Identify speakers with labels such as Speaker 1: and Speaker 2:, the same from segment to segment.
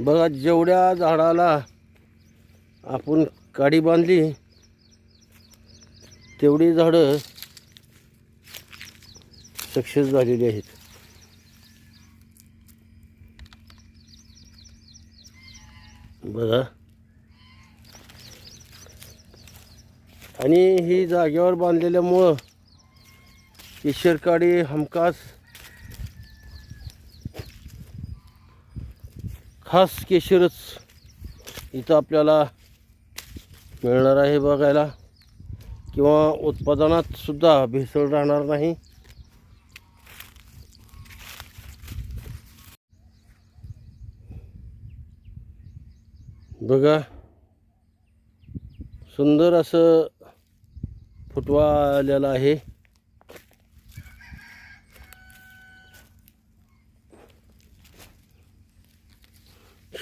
Speaker 1: बघा जेवढ्या झाडाला आपण काडी बांधली तेवढी झाडं सक्सेस झालेली आहेत. बघा. आणि ही जागेवर बांधलेल्यामुळं केशरकाडी हमखास खास केशरच इथं आपल्याला मिळणार आहे बघायला. किंवा उत्पादनात सुद्धा भेसळ राहणार नाही. बघा. सुंदर असं फुटवा आलेला आहे.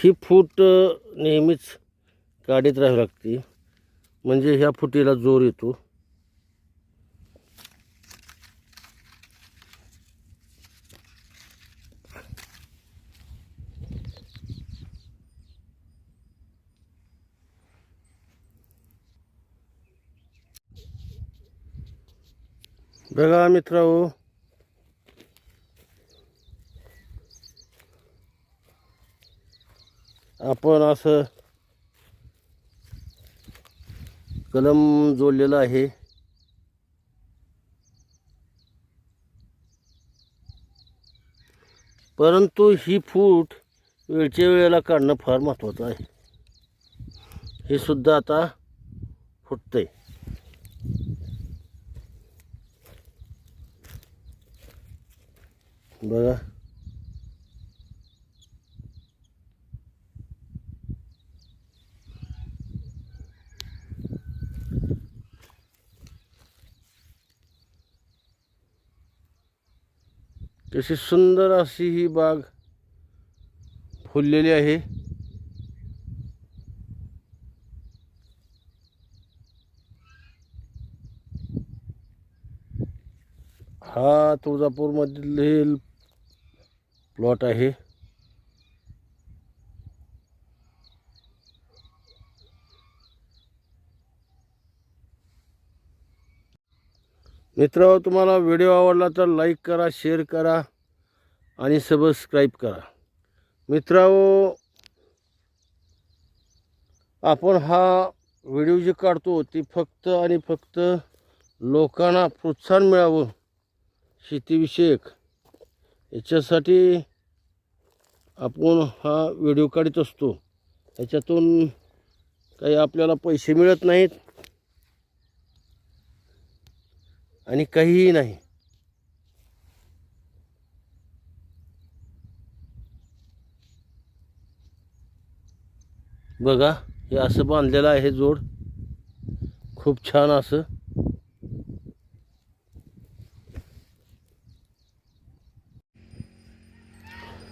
Speaker 1: ही फूट नेहमीच काढीत राहावी लागते. म्हणजे ह्या फुटीला जोर येतो. बघा मित्रांनो आपण असं कलम जोडलेलं आहे. परंतु ही फूट वेळच्या वेळेला काढणं फार महत्त्वाचं आहे. हे सुद्धा आता फुटतंय. बघा. तशी सुंदर अशी ही बाग फुललेली आहे. हा तुळजापूरमधील प्लॉट आहे. मित्र तुम्हाला व्हिडिओ आवडला तर लाईक करा शेअर करा आणि सबस्क्राईब करा. मित्रांनो आपण हा व्हिडिओ जे काढतो ती फक्त आणि फक्त लोकांना प्रोत्साहन मिळावं शेतीविषयक. याच्यासाठी आपण हा व्हिडिओ काढत असतो. याच्यातून काही आपल्याला पैसे मिळत नाहीत. आणि काहीही नाही. बघा हे असं बांधलेलं आहे जोड. खूप छान असं.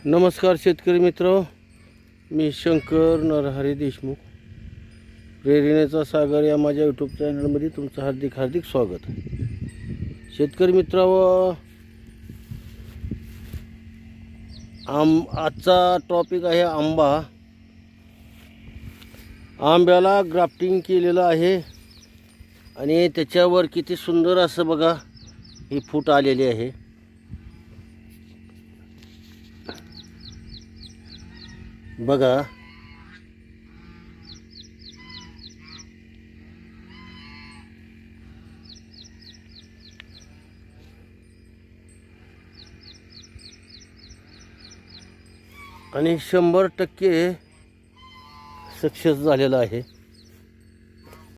Speaker 1: नमस्कार शेतकरी मित्र. मी शंकर नरहरी देशमुख. प्रेरणेचा सागर या माझ्या यूट्यूब चॅनलमध्ये तुमचं हार्दिक हार्दिक स्वागत. आहे शेतकरी मित्र आम आजचा टॉपिक आहे आंबा. आंब्याला ग्राफ्टिंग केलेलं आहे. आणि त्याच्यावर किती सुंदर असं बघा ही फूट आलेली आहे. बघा आणि शंभर टक्के सक्सेस झालेलं आहे.